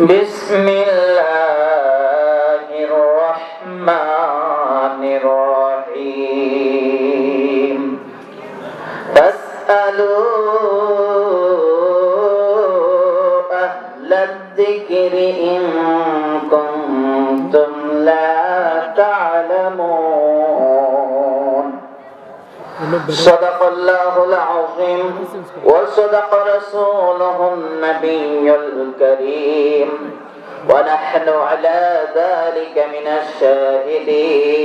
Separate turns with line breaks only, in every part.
بسم الله الرحمن الرحيم فاسألوا أهل الذكر إن صدق الله العظيم وصدق رسوله النبي الكريم ونحن على ذلك من الشاهدين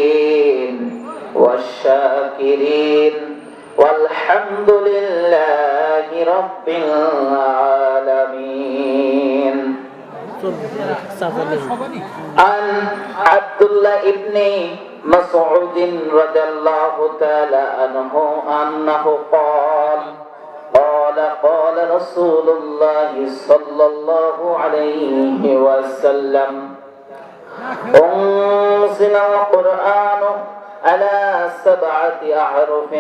والشاكرين والحمد لله رب العالمين عن عبد الله بن مسعود رضي الله تعالى عنه أنه قال قال قال رسول الله صلى الله عليه وسلم أنزل القرآن على سبعة أحرف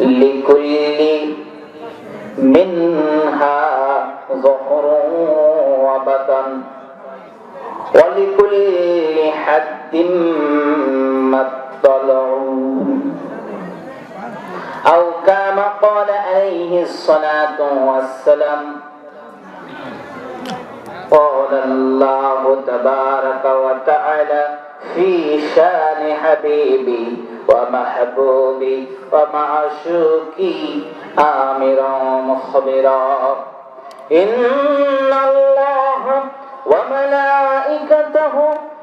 لكل منها ظهر وبطن ولكل حد مطلع أو كما قال عليه الصلاة والسلام قال الله تبارك وتعالى في شان حبيبي ومحبوبي ومعشوقي آمرا مخبرا. إن الله وملائكته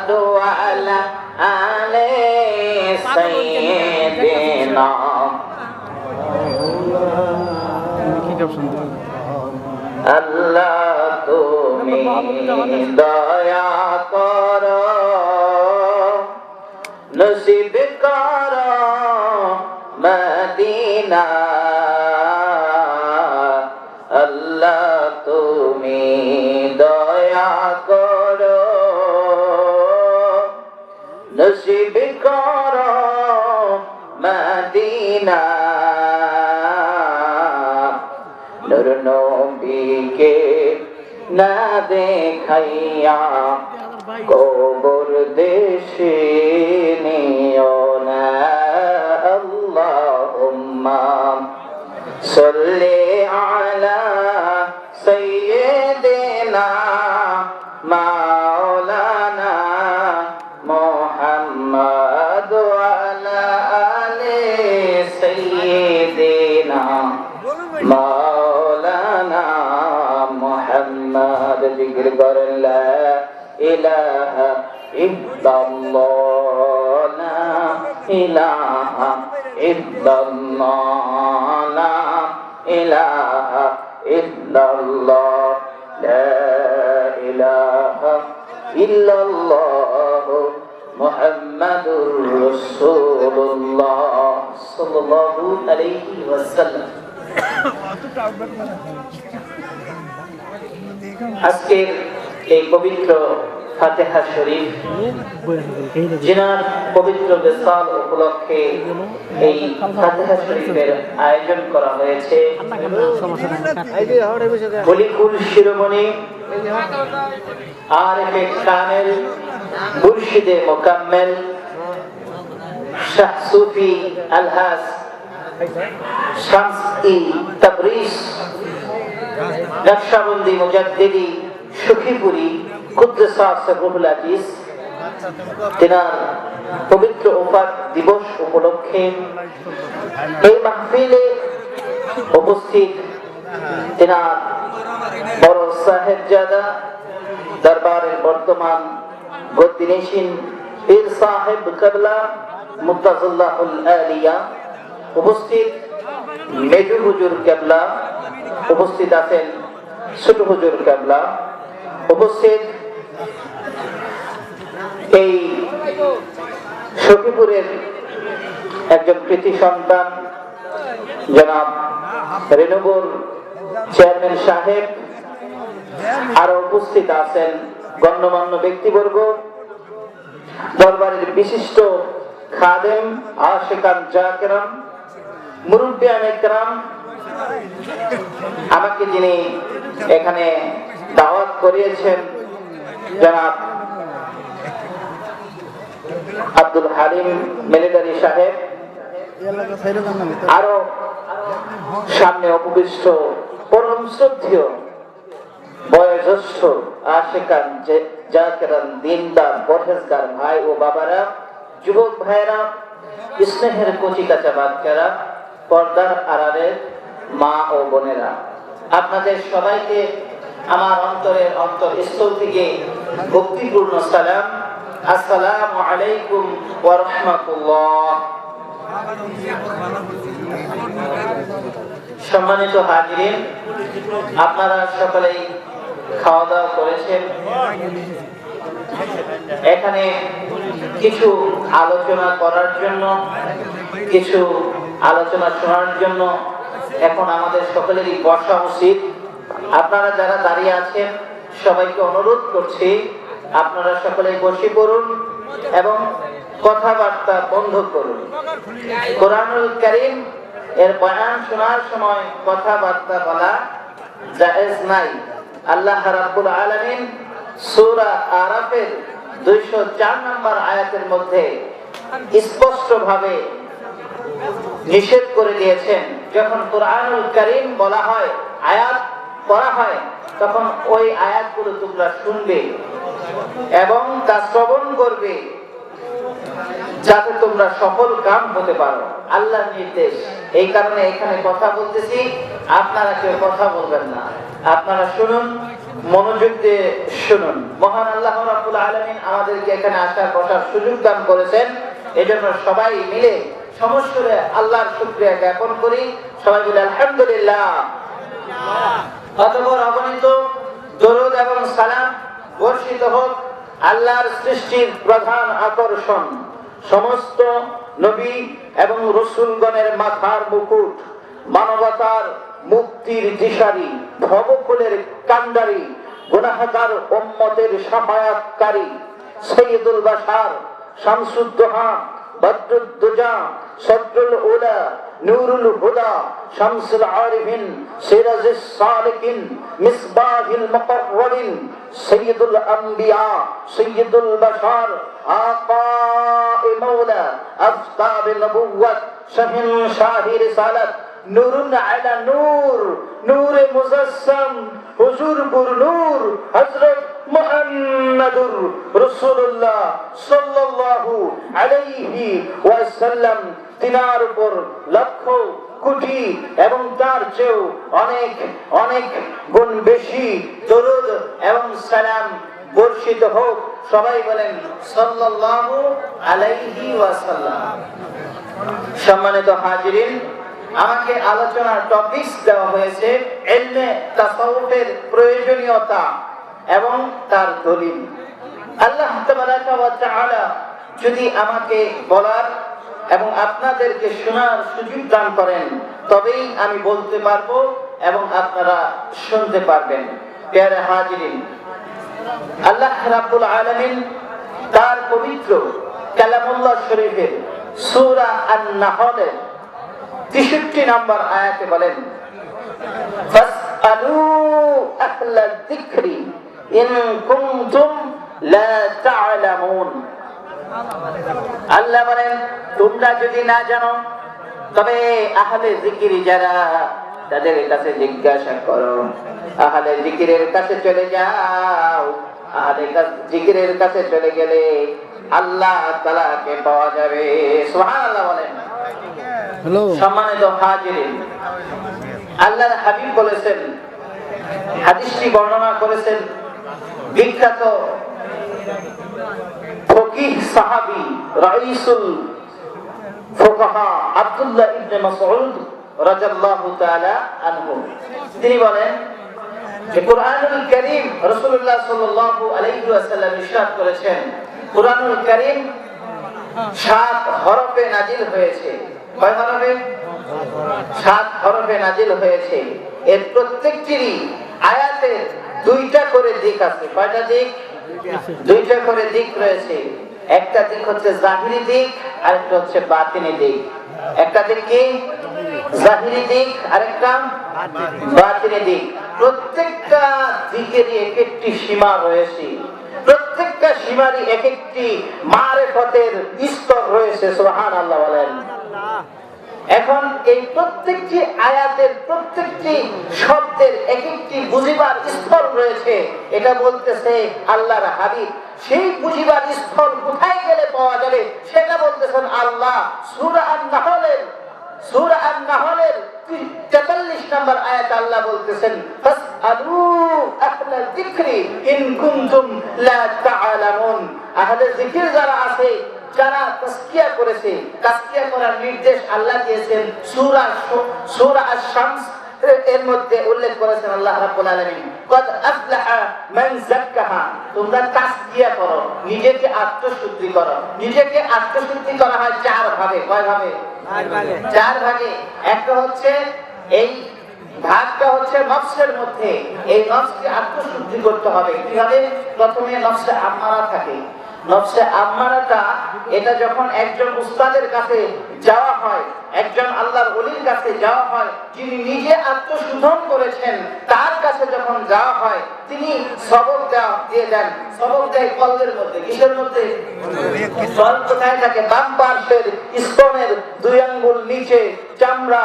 محمد وعلى آل سيدنا আল্লাহ তুমি দয়া কর নসিব কর মদিনা আল্লাহ তুমি নসিব কর মদিনা। নূর নবীকে না দেখাইয়া কবর দেশে জিকির করেন লা ইলাহা ইল্লাল্লাহ লা ইলাহা ইল্লাল্লাহ লা ইলাহা ইল্লাল্লাহ, লা ইলাহা ইল্লাল্লাহ মুহাম্মাদুর রাসূলুল্লাহ সাল্লাল্লাহু আলাইহি ওয়াসাল্লাম। আজকের এই পবিত্র ফাতেহা শরীফ, জিনার পবিত্র বেসাল উপলক্ষে এই ফাতেহা শরীফের আয়োজন করা হয়েছে। বলিকুল শিরোমণি আর কামেল মুর্শিদে মোকাম্মেল শাহ সুফি আলহাস শামস ই তাবরিস নকশাবন্দি মুজাদ্দিদি সুখীপুরি কুদ্দসা তেনার পবিত্র ওফাত দিবস উপলক্ষে এই মাহফিলে উপস্থিত তেনার বড় সাহেবজাদা, দরবারের বর্তমান গদ্দিনেশিন পীর সাহেব কাবলা মুক্তাজুল্লাহুল আলিয়া, উপস্থিত মেজু হুজুর কেবলা উপস্থিত আছেন ছোট হুজুর কেবলা উপস্থিত। এই সখীপুরের একজন কৃতি সন্তান, জনাব রেনুবুর চেয়ারম্যান সাহেব, আরও উপস্থিত আছেন গণ্যমান্য ব্যক্তিবর্গ। দরবারের বিশিষ্ট খাদেম আশেকান জাকেরাম মুরব্বিয়ান একরাম আমাকে যিনি এখানে দাওয়াত করিয়েছেন আব্দুল হালিম মিলিটারি সাহেব। আরও সামনে উপবিষ্ট পরম শ্রদ্ধেয়, বয়োজ্যেষ্ঠ আশেকান জাকেরান দিনদার, পরহেজগার ভাই ও বাবারা, যুবক ভাইয়েরা, স্নেহের কচি কাঁচা বাচ্চারা, পর্দার আড়ালের মা ও বোনেরা। আপনাদের সবাইকে আমার অন্তরের অন্তর স্থল থেকে ভক্তিপূর্ণ সালাম। আসসালামু আলাইকুম ওয়া রাহমাতুল্লাহ। সম্মানিত হাজিরিন, আপনারা সকলেই খাওয়া দাওয়া করেছেন। এখানে কিছু আলোচনা করার জন্য, কিছু আলোচনা শোনার জন্য এখন আমাদের সকলেরই বসা উচিত। আপনারা যারা দাঁড়িয়ে আছেন, সবাইকে অনুরোধ করছি, আপনারা সকলেই বসে পড়ুন এবং কথাবার্তা বন্ধ করুন। কোরআনুল করিম এর বয়ান শোনার সময় কথাবার্তা বলা জায়েজ নাই। আল্লাহ রাব্বুল আলামিন সূরা আরাফের 204 নম্বর আয়াতের মধ্যে স্পষ্ট ভাবে নিষেধ করে দিয়েছেন যখন কোরআনুল করিম বলা হয়, আয়াত পড়া হয়, তখন ওই আয়াতগুলো তোমরা শুনবে এবং তা শ্রবণ করবে যাতে তোমরা সফল কাম হতে পারো। আল্লাহর নির্দেশ। এই কারণে এখানে কথা বলতেছি, আপনারা কেউ কথা বলবেন না। আপনারা শুনুন, মনোযোগ দিয়ে শুনুন। মহান আল্লাহ আলামিন আমাদেরকে এখানে আসার বসার সুযোগ দান করেছেন। এজন্য সবাই মিলে সমস্যরে আল্লাহর শুকরিয়া জ্ঞাপন করি। সবাই বলে, আলহামদুলিল্লাহ। এবং আল্লাহর সৃষ্টির প্রধান আকর্ষণ। সমস্ত নবী এবং রসুলগণের মাথার মুকুট, মানবতার মুক্তির দিশারি, ভবকুলের কান্ডারি গুনাহগার উম্মতের সাফায়াতকারী, সৈয়দুল বাশার, শামসুদ্দোহা, বদরুদ্দুজা সদরুল উলা নূরুল হুদা শামসুল আরিফিন সিরাজুস সালিকিন মিসবাহিল মুকাররবিন সৈয়দুল আম্বিয়া সৈয়দুল বাশার আকা মাওলা আফতাব নবুওয়াত শাহিন শাহি রিসালাত নূরুন আলা নূর নূরে মুজাসসাম হুজুর পুর নূর হযরত সাল্লাল্লাহু আলাইহি ওয়াসাল্লাম। তিনার উপর লক্ষ কোটি এবং তার চেয়েও অনেক অনেক গুণ বেশি দরুদ এবং সালাম বর্ষিত হোক, সবাই বলেন সাল্লাল্লাহু আলাইহি ওয়াসাল্লাম। সম্মানিত হাজিরিন, আমাকে আলোচনার টপিক দেওয়া হয়েছে, এলমে তাসাউফের প্রয়োজনীয়তা। এবং তার দলিল। আল্লাহ যদি আমাকে বলার এবং আপনাদেরকে শোনার সুযোগ দান করেন, তবেই আমি বলতে পারব এবং আপনারা শুনতে পারবেন। আল্লাহ রাব্বুল আলামিন তার পবিত্র কালামুল্লাহ শরীফের সূরা আন-নাহলের 63 নম্বর আয়াতে বলেন, ফাসআলু আহলা যিকরি ইন কুনতুম লা তা'লামুন। আল্লাহ বলেন তোমরা যদি না জানো তবে আহলে জিকির যারা তাদের কাছে জিজ্ঞাসা করো। আহলে জিকিরের কাছে চলে যাও। আহলে জিকিরের কাছে চলে গেলে আল্লাহ তালাকে পাওয়া যাবে। সুবহানাল্লাহ বলেন। সম্মানিত হাজিরিন আল্লাহর হাবিব বলেছেন হাদিসটি বর্ণনা করেছেন বিখ্যাত ফকিহ সাহাবী রাইসুল আব্দুল্লাহ ইবনে মাসউদ রাদিয়াল্লাহু তাআলা আনহু। তিনি বলেন যে করিম রসুল্লাহ সাল্লাল্লাহু আলাইহি ওয়াসাল্লাম ইরশাদ করেছেন করিম সাত হরফে নাজিল হয়েছে। কয় হরফে? সাত হরফে নাজিল হয়েছে। এর প্রত্যেকটিরই আয়াতের দুইটা করে দিক আছে। কয়টা দিক? দুইটা করে দিক রয়েছে। একটা দিক হচ্ছে জাহিরি দিক আর একটা হচ্ছে বাতিনি দিক। একটা দিক কি? জাহিরি দিক বাতিনি দিক। প্রত্যেকটা দিকেরই এক একটি সীমা রয়েছে। প্রত্যেকটা সীমারই এক একটি মারেফতের স্তর রয়েছে সুবহান আল্লাহ বলেন। এখন এই প্রত্যেকটি আয়াতের প্রত্যেকটি শব্দের এক একটি বুঝিবার স্থল রয়েছে। এটা বলতেছে আল্লাহর হাবিব। সেই বুঝিবার স্থল কোথায় গেলে পাওয়া যাবে সেটা বলতেছেন আল্লাহ। সূরা আন-নাহলের সূরা আন-নাহলের 43 নম্বর আয়াত আল্লাহ বলতেছেন আহলে যিকির যারা আছে যারা তাসকিয়া করেছে তাসকিয়া করার নির্দেশ আল্লাহ দিয়েছেন। সূরা সূরা আশ-শামস এর মধ্যে উল্লেখ করেছেন আল্লাহ রাব্বুল আলামিন। কদ আফলাহা মান যাক্কাহা তোমরা তাসকিয়া করো নিজেকে আত্মশুদ্ধি করো। নিজেকে আত্মশুদ্ধি করা হয় চার ভাগে। কয় ভাগে। চার ভাগে। একটা হচ্ছে এই ভাগটা হচ্ছে নফসের মধ্যে। এই নফসকে আত্মশুদ্ধি করতে হবে। কীভাবে? প্রথমে নফসে আম্মারা থাকে। নফসে আম্মারাটা এটা যখন একজন উস্তাদের কাছে যাওয়া হয় একজন আল্লাহর ওলির কাছে যাওয়া হয়, যিনি নিজে আত্মশোধন করেছেন, তার কাছে যখন যাওয়া হয়, তিনি সবক দেওয়া দিয়ে দেন। সবক দেয় কলদের মধ্যে, কিসের মধ্যে? জল কোথায় থাকে? বাম পার্শ্বের স্তনের দুই আঙ্গুল নিচে, চামড়া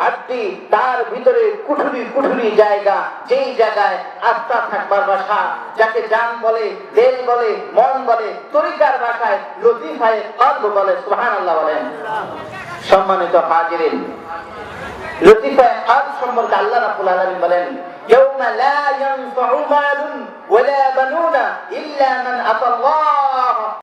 হাড্ডি, তার ভিতরে কুঠুরি কুঠুরি জায়গা, যেই জায়গায় আত্মা থাকবার বাসা, যাকে জান বলে, দেল বলে, মন বলে, তরিকার ভাষায় লতিফায় কল্প বলে, সুবহানাল্লাহ বলেন। সম্মানিত হাজিরিন লতিফা কাল সম্পর্কে আল্লাহ রাব্বুল আলামিন বলেন ইয়াউমা লা ইয়ানফাউ মালুন ওয়ালা বানুনা ইল্লা মান আতা